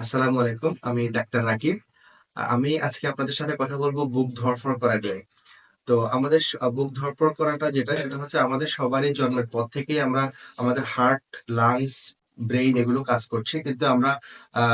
আসসালামু আলাইকুম, আমি ডাক্তার রাকিব। আমি আজকে আপনাদের সাথে কথা বলব বুক ধড়ফড় করা নিয়ে। তো আমাদের বুক ধড়ফড় করাটা যেটা, সেটা হচ্ছে আমাদের সবারই জন্মের পর থেকেই আমরা, আমাদের হার্ট, লাংস, ব্রেইন এগুলো কাজ করছে, কিন্তু আমরা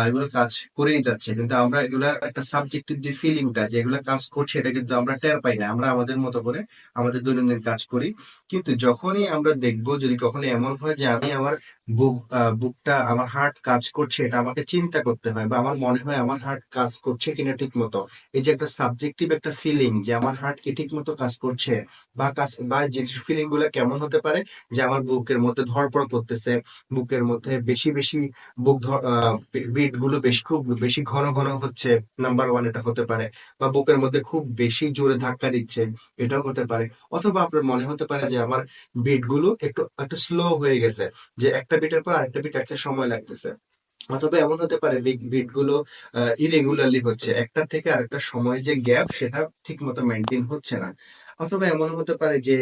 এগুলো কাজ করেই যাচ্ছে। কিন্তু আমরা এগুলা একটা সাবজেক্টিভ যে ফিলিংটা যে এগুলো কাজ করছে, এটা কিন্তু আমরা টের পাই না। আমরা আমাদের মতো করে আমাদের দৈনন্দিন কাজ করি। কিন্তু যখনই আমরা দেখব, যদি কখনো এমন হয় যে আমি আমার বুক বুকটা আমার হার্ট কাজ করছে, এটা আমাকে চিন্তা করতে হয় বা আমার মনে হয় আমার হার্ট কাজ করছে কিনা ঠিক মতো। এই যে একটা সাবজেক্টিভ একটা ফিলিং যে আমার হার্ট কি ঠিক মতো কাজ করছে বা কাজ, বা যে ফিলিংগুলো কেমন হতে পারে যে আমার বুকের মধ্যে ধড়পড় করতেছে, বুকের মধ্যে বেশি বেশি বুক বিটগুলো বেশি খুব বেশি ঘন ঘন হচ্ছে নাম্বার ওয়ান এটা হতে পারে বা বুকের মধ্যে খুব বেশি জোরে ধাক্কা দিচ্ছে, এটাও হতে পারে। অথবা আপনার মনে হতে পারে যে আমার বিটগুলো একটু একটু স্লো হয়ে গেছে, যে একটা বিটের পর আরেকটা বিট একটা সময় লাগতেছে। অথবা এমন হতে পারে বিটগুলো ইরেগুলারলি হচ্ছে। একটা থেকে আরেকটা সময় যে গ্যাপ সেটা ঠিক মতো মেনটেন হচ্ছে না। অথবা এমন হতে পারে যে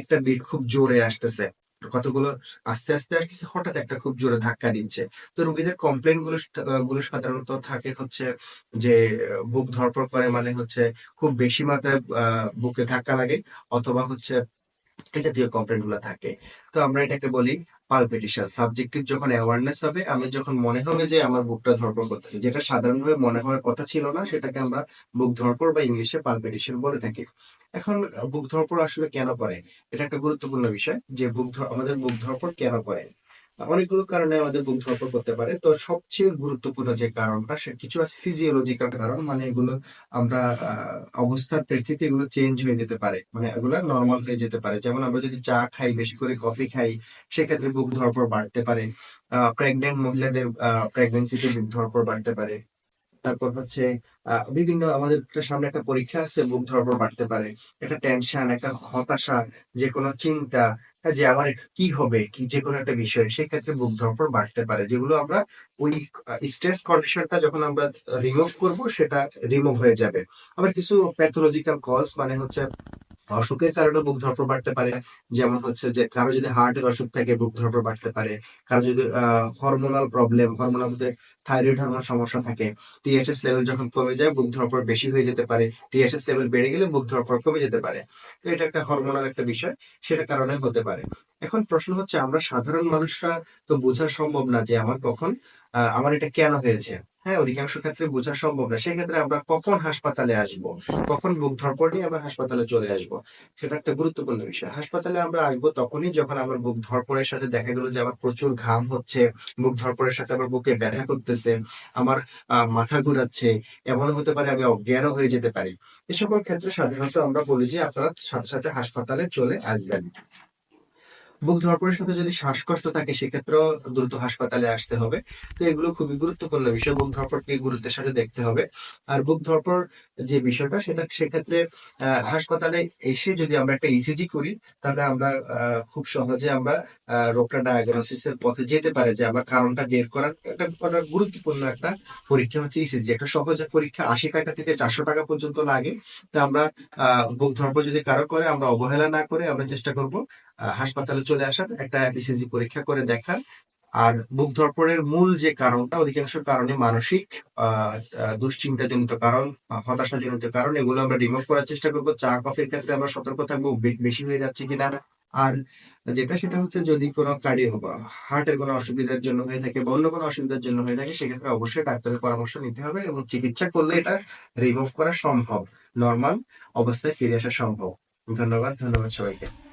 একটা বিট খুব জোরে আসতেছে। কতগুলো আস্তে আস্তে আসতেছে, হঠাৎ একটা খুব জোরে ধাক্কা দিচ্ছে। তো রোগীদের কমপ্লেনগুলো গুলো সাধারণত থাকে হচ্ছে যে, বুক ধড়পড় করে মানে হচ্ছে খুব বেশি মাত্রায় বুকে ধাক্কা লাগে। অথবা হচ্ছে এই জাতীয় কমপ্লেনগুলো থাকে। তো আমরা এটাকে বলি পালপিটেশন সাবজেক্টিভ যখন অ্যাওয়ারনেস হবে, আমি যখন মনে হবে যে আমার বুকটা ধরপড় করতেছে, যেটা সাধারণভাবে মনে হওয়ার কথা ছিল না, সেটাকে আমরা বুক ধরপড় বা ইংলিশে পালপিটেশন বলে থাকি। এখন বুক ধরপড় আসলে কেন করে? এটা একটা গুরুত্বপূর্ণ বিষয় যে বুক আমাদের বুক ধরপড় কেন করে? অনেকগুলো কারণে আমাদের বুক ধড়পড় করতে পারে। তো সবচেয়ে গুরুত্বপূর্ণ যে কারণটা, সে কিছু আছে ফিজিওলজিক্যাল কারণ মানে এগুলো আমরা অবস্থার প্রেক্ষিতে এগুলো চেঞ্জ হয়ে যেতে পারে। মানে এগুলো নর্মাল হয়ে যেতে পারে। যেমন আমরা যদি চা খাই, বেশি করে কফি খাই, সেক্ষেত্রে বুক ধড়পড় বাড়তে পারে। প্রেগনেন্ট মহিলাদের প্রেগনেন্সিতে বুক ধড়পড় বাড়তে পারে। তারপর হচ্ছে বিভিন্ন আমাদের সামনে একটা পরীক্ষা আছে বুক ধড়পড় বাড়তে পারে। একটা টেনশন একটা হতাশা যে কোনো চিন্তা যে আমার কি হবে, কি যে কোনো একটা বিষয় সেক্ষেত্রে বুক ধরপড় বাড়তে পারে, যেগুলো আমরা ওই স্ট্রেস কন্ডিশনটা যখন আমরা রিমুভ করব, সেটা রিমুভ হয়ে যাবে। আবার কিছু প্যাথোলজিক্যাল কজ মানে হচ্ছে অসুখের কারণে বুক ধড়পড় বাড়তে পারে। যেমন হচ্ছে যে, কারও যদি হার্টের অসুখ থাকে বুক ধড়পড় বাড়তে পারে। কারও যদি হরমোনাল প্রবলেম হরমোনাল মধ্যে থাইরয়েড হরমোন সমস্যা থাকে টিএসএস লেভেল যখন কমে যায় বুক ধড়পড় বেশি হয়ে যেতে পারে। টিএসএস লেভেল বেড়ে গেলে বুক ধড়পড় কমে যেতে পারে। তো এটা একটা হরমোনাল একটা বিষয়, সেটা কারণে হতে পারে। এখন প্রশ্ন হচ্ছে, আমরা সাধারণ মানুষরা তো বোঝা সম্ভব না যে আমার কখন আমার এটা কেন হয়েছে? হ্যাঁ অধিকাংশ ক্ষেত্রে বোঝা সম্ভব না। সেক্ষেত্রে আমরা কখন হাসপাতালে আসব, কখন বুক ধড়পড় নিয়ে আমরা হাসপাতালে চলে আসব, সেটা একটা গুরুত্বপূর্ণ বিষয়। হাসপাতালে আমরা আসব তখনই যখন আমার বুক ধড়পড়ের সাথে দেখা গেল যে আমার প্রচুর ঘাম হচ্ছে বুক ধড়পড়ের সাথে আমার বুকে ব্যথা করতেছে, আমার মাথা ঘুরাচ্ছে এমন হতে পারে আমি অজ্ঞানও হয়ে যেতে পারি। এ ক্ষেত্রে সাধারণত আমরা বলি যে আপনারা সাথে সাথে হাসপাতালে চলে আসবেন। বুক ধড়পড়ের সাথে যদি শ্বাসকষ্ট থাকে, সেক্ষেত্রেও দ্রুত হাসপাতালে আসতে হবে। তো এগুলো খুবই গুরুত্বপূর্ণ বিষয়, বুক ধড়পড়কে গুরুত্বের সাথে দেখতে হবে। আর বুক ধড়পড় যে বিষয়টা, সেটা সেক্ষেত্রে হাসপাতালে এসে যদি আমরা একটা ইসিজি করি, তাহলে আমরা খুব সহজে আমরা রোগটা ডায়াগনোসিসের পথে যেতে পারে যে আমরা কারণটা বের করার একটা গুরুত্বপূর্ণ একটা পরীক্ষা হচ্ছে ইসিজি একটা সহজ পরীক্ষা, আশি টাকা থেকে চারশো টাকা পর্যন্ত লাগে। তা আমরা বুক ধড়পড় যদি কারও করে, আমরা অবহেলা না করে আমরা চেষ্টা করব হাসপাতালে চলে আসার একটা ইসিজি পরীক্ষা করে দেখার। আর বুক ধড়পড়ের মূল যে কারণটা অধিকাংশ কারণে মানসিক দুশ্চিন্তাজনিত কারণ আহ, হতাশাজনিত কারণ এগুলো আমরা রিমুভ করার চেষ্টা করব। চা কফির ক্ষেত্রে আমরা সতর্ক থাকব বেশি হয়ে যাচ্ছে কিনা। আর যেটা সেটা হচ্ছে যদি কোনো কার্ডিও হার্টের কোনো অসুবিধার জন্য হয়ে থাকে বা অন্য কোনো অসুবিধার জন্য হয়ে থাকে সেক্ষেত্রে অবশ্যই ডাক্তারের পরামর্শ নিতে হবে এবং চিকিৎসা করলে এটা রিমুভ করা সম্ভব। নর্মাল অবস্থায় ফিরে আসা সম্ভব। ধন্যবাদ ধন্যবাদ সবাইকে।